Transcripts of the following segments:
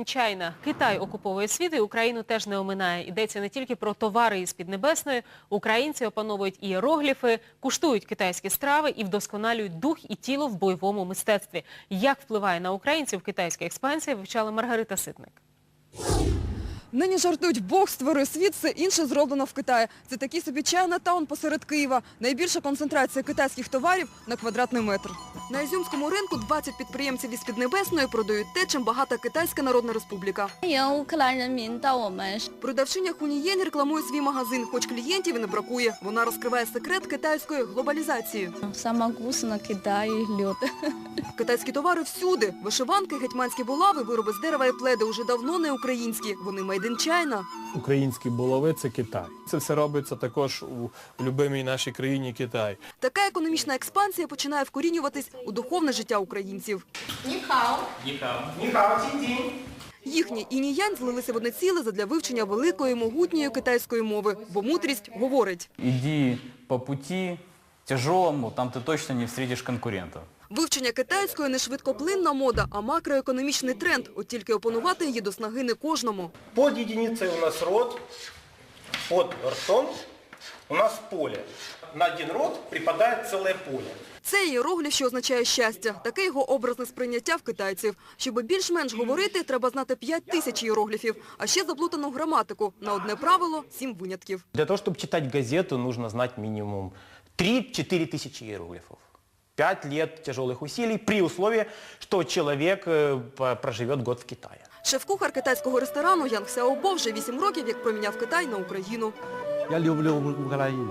China. Китай окуповує світ і Україну теж не оминає. Йдеться не тільки про товари із Піднебесної. Українці опановують іерогліфи, куштують китайські страви і вдосконалюють дух і тіло в бойовому мистецтві. Як впливає на українців китайська експансія, вивчала Маргарита Ситник. Нині жартують, Бог створив світ, все інше зроблено в Китаї. Це такий собі чайнатаун посеред Києва. Найбільша концентрація китайських товарів на квадратний метр. На Ізюмському ринку 20 підприємців із Піднебесної продають те, чим багата Китайська Народна Республіка. Продавчиня Хунієнь рекламує свій магазин, хоч клієнтів і не бракує. Вона розкриває секрет китайської глобалізації. Саме гусна Китаї льот. Китайські товари всюди. Вишиванки, гетьманські булави, вироби з дерева і пледи уже давно не українські. Вони made in China. Українські булави це Китай. Це все робиться також у любимій нашій країні Китай. Така економічна експансія починає вкорінюватись у духовне життя українців. Їхні інь-янь злилися в одне ціле задля вивчення великої могутньої китайської мови, бо мудрість говорить. Иди по пути тяжелому, там ты точно не встретишь конкурентов. Вивчення китайської не швидкоплинна мода, а макроекономічний тренд. От тільки опанувати її до снаги не кожному. Под единицей у нас рот, под ртом у нас поле. На один рот припадает целое поле. Це іерогліф, що означає щастя. Таке його образне сприйняття в китайців. Щоб більш-менш говорити, треба знати 5 тисяч іерогліфів, а ще заплутану граматику. На одне правило – сім винятків. Для того, чтобы читать газету, нужно знать минимум 3-4 тысячи иероглифов. П'ять лет тяжелых усилий при условии, что человек э, проживет год в Китае. Шеф-кухар китайського ресторану Ян Сяобо вже 8 років, як проміняв Китай на Україну. Я люблю Україну.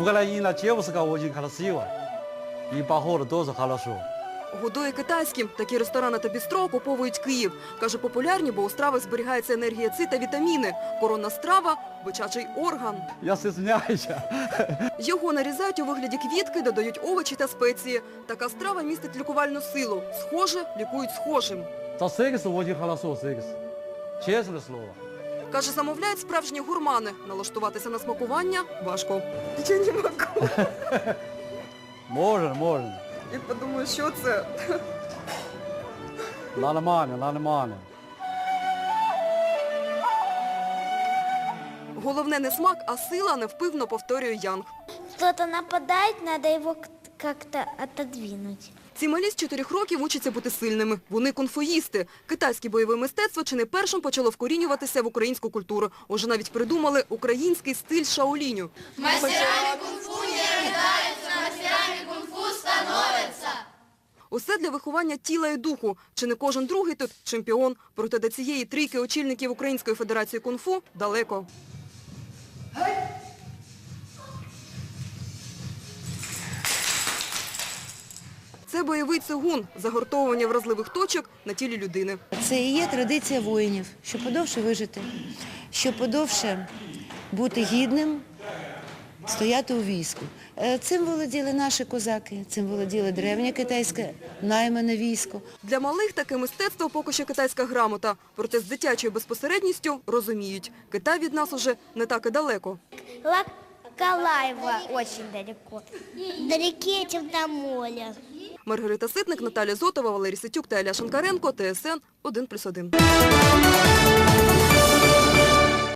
Україна – це все, що я хочу. І хорошо годує китайським. Такі ресторани та бістро окуповують Київ. Каже, популярні, бо у страви зберігається енергія ци та вітаміни. Коронна страва бичачий орган. Я сизняюся. Його нарізають у вигляді квітки, додають овочі та спеції. Така страва містить лікувальну силу. Схоже, лікують схожим. Та сигіс воді халасо сигіс. Чесне слово. Каже, замовляють справжні гурмани. Налаштуватися на смакування важко. Я не можу. Можна, можна. Я подумаю, що це? Нормально, нормально. Головне не смак, а сила, невпивно повторює Янг. Кто-то нападает, надо его к- как-то отодвинуть. Ці малі з чотирьох років учаться бути сильними. Вони конфоїсти. Китайське бойове мистецтво чи не першим почало вкорінюватися в українську культуру. Уже навіть придумали український стиль шаоліню. Усе для виховання тіла і духу. Чи не кожен другий тут чемпіон. Проте до цієї трійки очільників Української федерації кунг-фу далеко. Це бойовий цигун, загортовування вразливих точок на тілі людини. Це і є традиція воїнів, щоб подовше вижити, щоб подовше бути гідним, стояти у війську. Е, Цим володіли наші козаки, цим володіло древнє китайське наймане військо. Для малих таке мистецтво поки що китайська грамота. Проте з дитячою безпосередністю розуміють. Китай від нас уже не так і далеко. Лакалаева очень далеко. Далеке, чем до моря. Маргарита Ситник, Наталя Зотова, Валерій Ситюк та Ілля Шанкаренко, ТСН 1+,1.